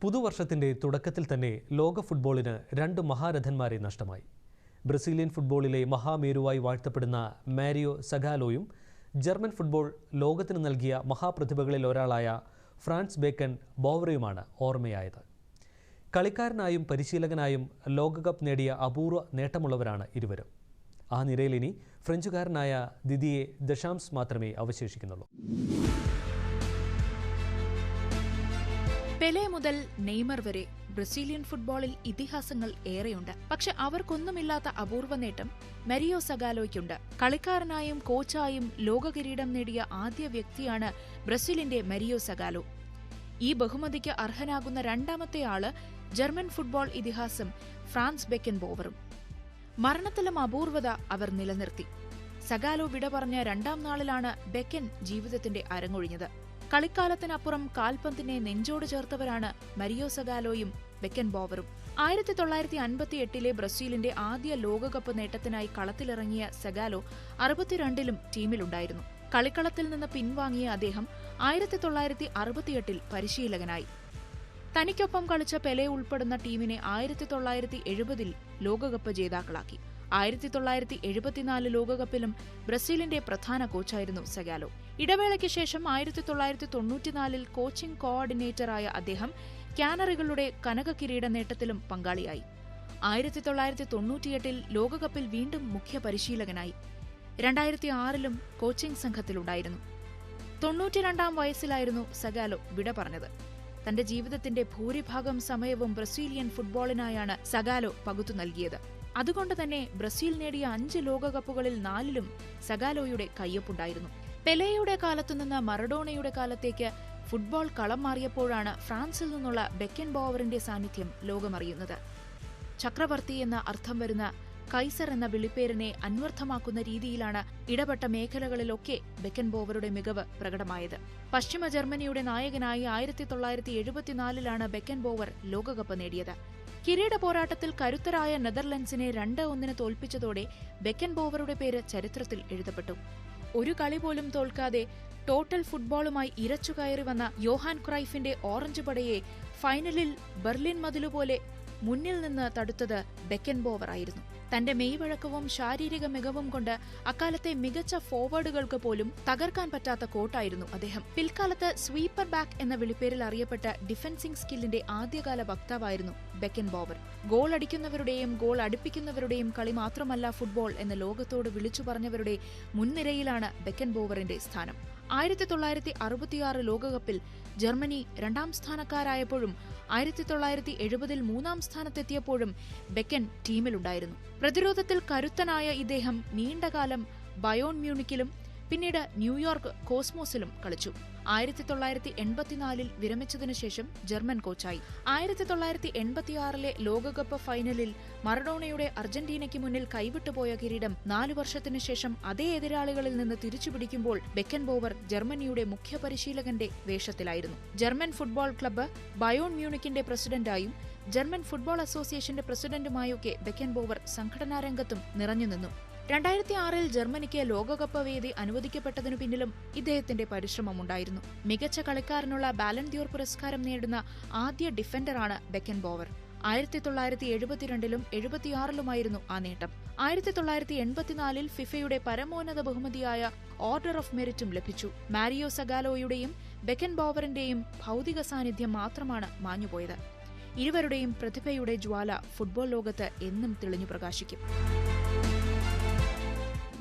പുതുവർഷത്തിന്റെ തുടക്കത്തിൽ തന്നെ ലോക ഫുട്ബോളിന് രണ്ട് മഹാരഥന്മാരെ നഷ്ടമായി. ബ്രസീലിയൻ ഫുട്ബോളിലെ മഹാമേരുവായി വാഴ്ത്തപ്പെടുന്ന മാരിയോ സഗാലോയും ജർമ്മൻ ഫുട്ബോൾ ലോകത്തിന് നൽകിയ മഹാപ്രതിഭകളിൽ ഒരാളായ ഫ്രാൻസ് ബേക്കൻ ബോവറയുമാണ് ഓർമ്മയായത്. കളിക്കാരനായും പരിശീലകനായും ലോകകപ്പ് നേടിയ അപൂർവ നേട്ടമുള്ളവരാണ് ഇരുവരും. ആ നിരയിൽ ഇനി ഫ്രഞ്ചുകാരനായ ദിദിയെ ദശാംസ് മാത്രമേ അവശേഷിക്കുന്നുള്ളൂ. പെലെ മുതൽ നെയ്മർ വരെ ബ്രസീലിയൻ ഫുട്ബോളിൽ ഇതിഹാസങ്ങൾ ഏറെയുണ്ട്. പക്ഷെ അവർക്കൊന്നുമില്ലാത്ത അപൂർവ നേട്ടം മെരിയോ സഗാലോയ്ക്കുണ്ട്. കളിക്കാരനായും കോച്ചായും ലോകകിരീടം നേടിയ ആദ്യ വ്യക്തിയാണ് ബ്രസീലിന്റെ മെരിയോ സഗാലോ. ഈ ബഹുമതിക്ക് അർഹനാകുന്ന രണ്ടാമത്തെ ആൾ ജർമ്മൻ ഫുട്ബോൾ ഇതിഹാസം ഫ്രാൻസ് ബെക്കൻ ബോവറും മരണത്തിലും അപൂർവത അവർ നിലനിർത്തി. സഗാലോ വിട പറഞ്ഞ രണ്ടാം നാളിലാണ് ബെക്കൻ ജീവിതത്തിന്റെ അരങ്ങൊഴിഞ്ഞത്. കളിക്കാലത്തിനപ്പുറം കാൽപന്തിനെ നെഞ്ചോട് ചേർത്തവരാണ് മരിയോ സഗാലോയും ബെക്കൻ ബോവറും ആയിരത്തി തൊള്ളായിരത്തി അൻപത്തി എട്ടിലെ ബ്രസീലിന്റെ ആദ്യ ലോകകപ്പ് നേട്ടത്തിനായി കളത്തിലിറങ്ങിയ സെഗാലോ അറുപത്തിരണ്ടിലും ടീമിലുണ്ടായിരുന്നു. കളിക്കളത്തിൽ നിന്ന് പിൻവാങ്ങിയ അദ്ദേഹം ആയിരത്തി തൊള്ളായിരത്തി അറുപത്തിയെട്ടിൽ പരിശീലകനായി. തനിക്കൊപ്പം കളിച്ച പെലെ ഉൾപ്പെടുന്ന ടീമിനെ ആയിരത്തി തൊള്ളായിരത്തി എഴുപതിൽ ലോകകപ്പ് ജേതാക്കളാക്കി. ആയിരത്തി തൊള്ളായിരത്തി എഴുപത്തിനാല് ലോകകപ്പിലും ബ്രസീലിന്റെ പ്രധാന കോച്ചായിരുന്നു സെഗാലോ. ഇടവേളയ്ക്ക് ശേഷം ആയിരത്തി തൊള്ളായിരത്തി തൊണ്ണൂറ്റിനാലിൽ കോച്ചിംഗ് കോർഡിനേറ്ററായ അദ്ദേഹം കാനറികളുടെ കനക കിരീട നേട്ടത്തിലും പങ്കാളിയായി. ആയിരത്തി തൊള്ളായിരത്തി തൊണ്ണൂറ്റിയെട്ടിൽ ലോകകപ്പിൽ വീണ്ടും മുഖ്യ പരിശീലകനായി രണ്ടായിരത്തി ആറിലും കോച്ചിംഗ് സംഘത്തിലുണ്ടായിരുന്നു. തൊണ്ണൂറ്റിരണ്ടാം വയസ്സിലായിരുന്നു സഗാലോ വിട പറഞ്ഞത്. തന്റെ ജീവിതത്തിന്റെ ഭൂരിഭാഗം സമയവും ബ്രസീലിയൻ ഫുട്ബോളിനായാണ് സഗാലോ പകുത്തു നൽകിയത്. അതുകൊണ്ട് തന്നെ ബ്രസീൽ നേടിയ അഞ്ച് ലോകകപ്പുകളിൽ നാലിലും സഗാലോയുടെ കയ്യൊപ്പുണ്ടായിരുന്നു. പെലെയുടെ കാലത്തുനിന്ന് മറഡോണയുടെ കാലത്തേക്ക് ഫുട്ബോൾ കളം മാറിയപ്പോഴാണ് ഫ്രാൻസിൽ നിന്നുള്ള ബെക്കൻ ബോവറിന്റെ സാന്നിധ്യം ലോകമറിയുന്നത്. ചക്രവർത്തി എന്ന അർത്ഥം വരുന്ന കൈസർ എന്ന വിളിപ്പേരിനെ അന്വർത്ഥമാക്കുന്ന രീതിയിലാണ് ഇടപെട്ട മേഖലകളിലൊക്കെ ബെക്കൻ ബോവറുടെ മികവ് പ്രകടമായത്. പശ്ചിമ ജർമ്മനിയുടെ നായകനായി ആയിരത്തി തൊള്ളായിരത്തി എഴുപത്തിനാലിലാണ് ബെക്കൻ ബോവർ ലോകകപ്പ് നേടിയത്. കിരീട പോരാട്ടത്തിൽ കരുത്തരായ നെതർലൻഡ്സിനെ രണ്ട് ഒന്നിന് തോൽപ്പിച്ചതോടെ ബെക്കൻ ബോവറുടെ പേര് ചരിത്രത്തിൽ എഴുതപ്പെട്ടു. ഒരു കളി പോലും തോൽക്കാതെ ടോട്ടൽ ഫുട്ബോളുമായി ഇരച്ചുകയറി വന്ന യോഹാൻ ക്രൈഫിന്റെ ഓറഞ്ച് പടയെ ഫൈനലിൽ ബെർലിൻ മതിലുപോലെ മുന്നിൽ നിന്ന് തടുത്തത് ബെക്കൻ ബോവർ ആയിരുന്നു. തന്റെ മെയ്വഴക്കവും ശാരീരിക മികവും കൊണ്ട് അക്കാലത്തെ മികച്ച ഫോർവേഡുകൾക്ക് പോലും തകർക്കാൻ പറ്റാത്ത കോട്ടായിരുന്നു അദ്ദേഹം. പിൽക്കാലത്ത് സ്വീപ്പർ ബാക്ക് എന്ന വിളിപ്പേരിൽ അറിയപ്പെട്ട ഡിഫൻസിംഗ് സ്കില്ലിന്റെ ആദ്യകാല വക്താവായിരുന്നു ബെക്കൻ ബോവർ ഗോൾ അടിക്കുന്നവരുടെയും ഗോൾ അടുപ്പിക്കുന്നവരുടെയും കളി മാത്രമല്ല ഫുട്ബോൾ എന്ന് ലോകത്തോട് വിളിച്ചു പറഞ്ഞവരുടെ മുൻനിരയിലാണ് ബെക്കൻ ബോവറിന്റെ സ്ഥാനം. ആയിരത്തി തൊള്ളായിരത്തി അറുപത്തിയാറ് ലോകകപ്പിൽ ജർമ്മനി രണ്ടാം സ്ഥാനക്കാരായപ്പോഴും ആയിരത്തി തൊള്ളായിരത്തി എഴുപതിൽ മൂന്നാം സ്ഥാനത്തെത്തിയപ്പോഴും ബെക്കൻ ടീമിലുണ്ടായിരുന്നു. പ്രതിരോധത്തിൽ കരുത്തനായ ഇദ്ദേഹം നീണ്ടകാലം ബയോൺ മ്യൂണിക്കിലും പിന്നീട് ന്യൂയോർക്ക് കോസ്മോസിലും കളിച്ചു. ആയിരത്തി തൊള്ളായിരത്തി എൺപത്തിനാലിൽ വിരമിച്ചതിനു ശേഷം ജർമ്മൻ കോച്ചായി. ആയിരത്തി തൊള്ളായിരത്തി എൺപത്തിയാറിലെ ലോകകപ്പ് ഫൈനലിൽ മറഡോണയുടെ അർജന്റീനയ്ക്ക് മുന്നിൽ കൈവിട്ടുപോയ കിരീടം നാലു വർഷത്തിനു ശേഷം അതേ എതിരാളികളിൽ നിന്ന് തിരിച്ചുപിടിക്കുമ്പോൾ ബെക്കൻ ബോവർ ജർമ്മനിയുടെ മുഖ്യ പരിശീലകന്റെ വേഷത്തിലായിരുന്നു. ജർമ്മൻ ഫുട്ബോൾ ക്ലബ്ബ് ബയോൺ മ്യൂണിക്കിന്റെ പ്രസിഡന്റായും ജർമ്മൻ ഫുട്ബോൾ അസോസിയേഷന്റെ പ്രസിഡന്റുമായൊക്കെ ബെക്കൻ ബോവർ സംഘടനാ രംഗത്തും നിറഞ്ഞുനിന്നു. രണ്ടായിരത്തി ആറിൽ ജർമ്മനിക്ക് ലോകകപ്പ് വേദി അനുവദിക്കപ്പെട്ടതിനു പിന്നിലും ഇദ്ദേഹത്തിന്റെ പരിശ്രമമുണ്ടായിരുന്നു. മികച്ച കളിക്കാരനുള്ള ബാലൻ ബാലൻദ്യോർ പുരസ്കാരം നേടുന്ന ആദ്യ ഡിഫൻഡറാണ് ബെക്കൻ ബോവർ ആയിരത്തി തൊള്ളായിരത്തി എഴുപത്തിരണ്ടിലും എഴുപത്തിയാറിലുമായിരുന്നു ആ നേട്ടം. ആയിരത്തി തൊള്ളായിരത്തി എൺപത്തിനാലിൽ ഫിഫയുടെ പരമോന്നത ബഹുമതിയായ ഓർഡർ ഓഫ് മെറിറ്റും ലഭിച്ചു. മാരിയോ സഗാലോയുടെയും ബെക്കൻ ബോവറിന്റെയും ഭൗതിക സാന്നിധ്യം മാത്രമാണ് മാഞ്ഞുപോയത്. ഇരുവരുടെയും പ്രതിഭയുടെ ജ്വാല ഫുട്ബോൾ ലോകത്ത് എന്നും തെളിഞ്ഞു പ്രകാശിക്കും.